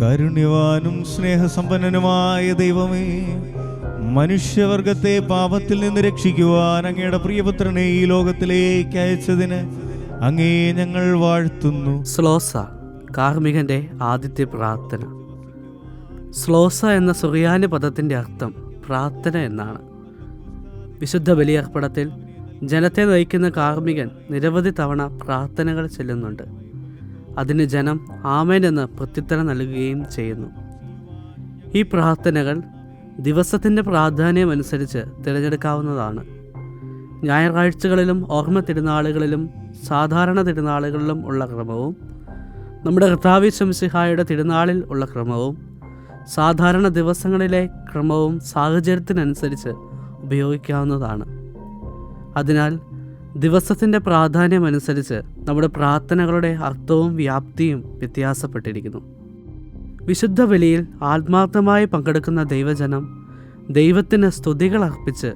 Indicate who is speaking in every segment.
Speaker 1: കാരുണ്യവാനും സ്നേഹസമ്പന്നനുമായ ദൈവമേ മനുഷ്യവർഗത്തെ പാപത്തിൽ നിന്ന് രക്ഷിക്കുവാൻ അങ്ങയുടെ പ്രിയപുത്രനെ ഈ ലോകത്തിലേക്ക് അയച്ചതിന് അങ്ങേ ഞങ്ങൾ വാഴ്ത്തുന്നു.
Speaker 2: സ്ലോസ കാർമികന്റെ ആദ്യത്തെ പ്രാർത്ഥന. സ്ലോസ എന്ന സുറിയാനി പദത്തിന്റെ അർത്ഥം പ്രാർത്ഥന എന്നാണ്. വിശുദ്ധ ബലിയർപ്പണത്തിൽ ജനത്തെ നയിക്കുന്ന കാർമികൻ നിരവധി തവണ പ്രാർത്ഥനകൾ ചെല്ലുന്നുണ്ട്. അതിന് ജനം ആമേൻ എന്ന് പ്രത്യുത്തരം നൽകുകയും ചെയ്യുന്നു. ഈ പ്രാർത്ഥനകൾ ദിവസത്തിന്റെ പ്രാധാന്യം അനുസരിച്ച് തിരഞ്ഞെടുക്കാവുന്നതാണ്. ഞായറാഴ്ചകളിലും ഓർമ്മ തിരുനാളുകളിലും സാധാരണ തിരുനാളുകളിലും ഉള്ള ക്രമവും നമ്മുടെ കർത്താവി ശംസിഹായുടെ തിരുനാളിൽ ഉള്ള ക്രമവും സാധാരണ ദിവസങ്ങളിലെ ക്രമവും സാഹചര്യത്തിനനുസരിച്ച് ഉപയോഗിക്കാവുന്നതാണ്. അതിനാൽ ദിവസത്തിന്റെ പ്രാധാന്യമനുസരിച്ച് നമ്മുടെ പ്രാർത്ഥനകളുടെ അർത്ഥവും വ്യാപ്തിയും വ്യത്യാസപ്പെട്ടിരിക്കുന്നു. വിശുദ്ധ ബലിയിൽ ആത്മാർത്ഥമായി പങ്കെടുക്കുന്ന ദൈവജനം ദൈവത്തിന് സ്തുതികൾ അർപ്പിച്ച്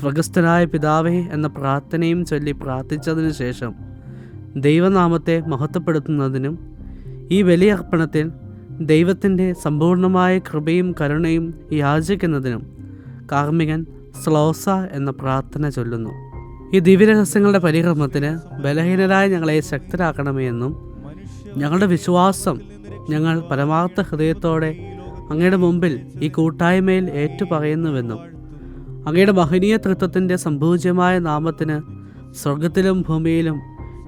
Speaker 2: സ്വർഗസ്ഥനായ പിതാവേ എന്ന പ്രാർത്ഥനയും ചൊല്ലി പ്രാർത്ഥിച്ചതിനു ശേഷം ദൈവനാമത്തെ മഹത്വപ്പെടുത്തുന്നതിനും ഈ ബലിയർപ്പണത്തിൽ ദൈവത്തിന്റെ സമ്പൂർണമായ കൃപയും കരുണയും യാചിക്കുന്നതിനും കാർമികൻ സ്ലോസ എന്ന പ്രാർത്ഥന ചൊല്ലുന്നു. ഈ ദിവ്യരഹസ്യങ്ങളുടെ പരിക്രമത്തിന് ബലഹീനരായ ഞങ്ങളെ ശക്തരാക്കണമേ എന്നും ഞങ്ങളുടെ വിശ്വാസം ഞങ്ങൾ പരമാർത്ഥ ഹൃദയത്തോടെ അങ്ങയുടെ മുമ്പിൽ ഈ കൂട്ടായ്മയിൽ ഏറ്റുപറയുന്നുവെന്നും അങ്ങയുടെ മഹനീയ തൃത്വത്തിന്റെ സംഭൂജ്യമായ നാമത്തിന് സ്വർഗത്തിലും ഭൂമിയിലും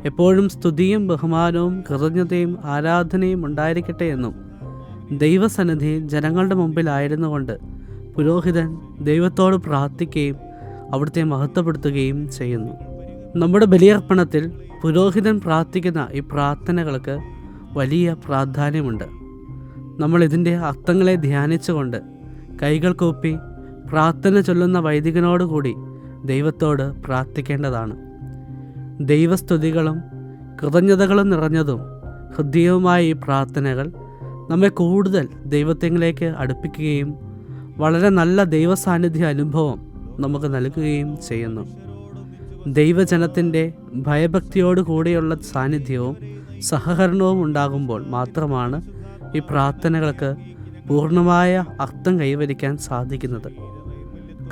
Speaker 2: എപ്പോഴും സ്തുതിയും ബഹുമാനവും കൃതജ്ഞതയും ആരാധനയും ഉണ്ടായിരിക്കട്ടെ എന്നും ദൈവസന്നിധി ജനങ്ങളുടെ മുമ്പിലായിരുന്നു കൊണ്ട് പുരോഹിതൻ ദൈവത്തോട് പ്രാർത്ഥിക്കുകയും അവിടുത്തെ മഹത്വപ്പെടുത്തുകയും ചെയ്യുന്നു. നമ്മുടെ ബലിയർപ്പണത്തിൽ പുരോഹിതൻ പ്രാർത്ഥിക്കുന്ന ഈ പ്രാർത്ഥനകൾക്ക് വലിയ പ്രാധാന്യമുണ്ട്. നമ്മൾ ഇതിന്റെ അർത്ഥങ്ങളെ ധ്യാനിച്ചുകൊണ്ട് കൈകൾ കൂപ്പി പ്രാർത്ഥന ചൊല്ലുന്ന വൈദികനോടുകൂടി ദൈവത്തോട് പ്രാർത്ഥിക്കേണ്ടതാണ്. ദൈവസ്തുതികളും കൃതജ്ഞതകളും നിറഞ്ഞതും ഹൃദ്യവുമായ ഈ പ്രാർത്ഥനകൾ നമ്മെ കൂടുതൽ ദൈവത്തിലേക്ക് അടുപ്പിക്കുകയും വളരെ നല്ല ദൈവസാന്നിധ്യ അനുഭവം നമുക്ക് നൽകുകയും ചെയ്യുന്നു. ദൈവജനത്തിന്റെ ഭയഭക്തിയോട് കൂടിയുള്ള സാന്നിധ്യവും സഹകരണവും ഉണ്ടാകുമ്പോൾ മാത്രമാണ് ഈ പ്രാർത്ഥനകൾക്ക് പൂർണമായ അർത്ഥം കൈവരിക്കാൻ സാധിക്കുന്നത്.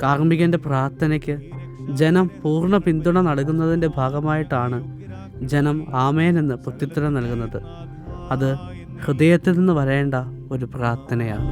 Speaker 2: കാർമ്മികന്റെ പ്രാർത്ഥനയ്ക്ക് ജനം പൂർണ പിന്തുണ നൽകുന്നതിന്റെ ഭാഗമായിട്ടാണ് ജനം ആമേൻ എന്ന് പ്രത്യുത്തരം നൽകുന്നത്. അത് ഹൃദയത്തിൽ നിന്ന് വരേണ്ട ഒരു പ്രാർത്ഥനയാണ്.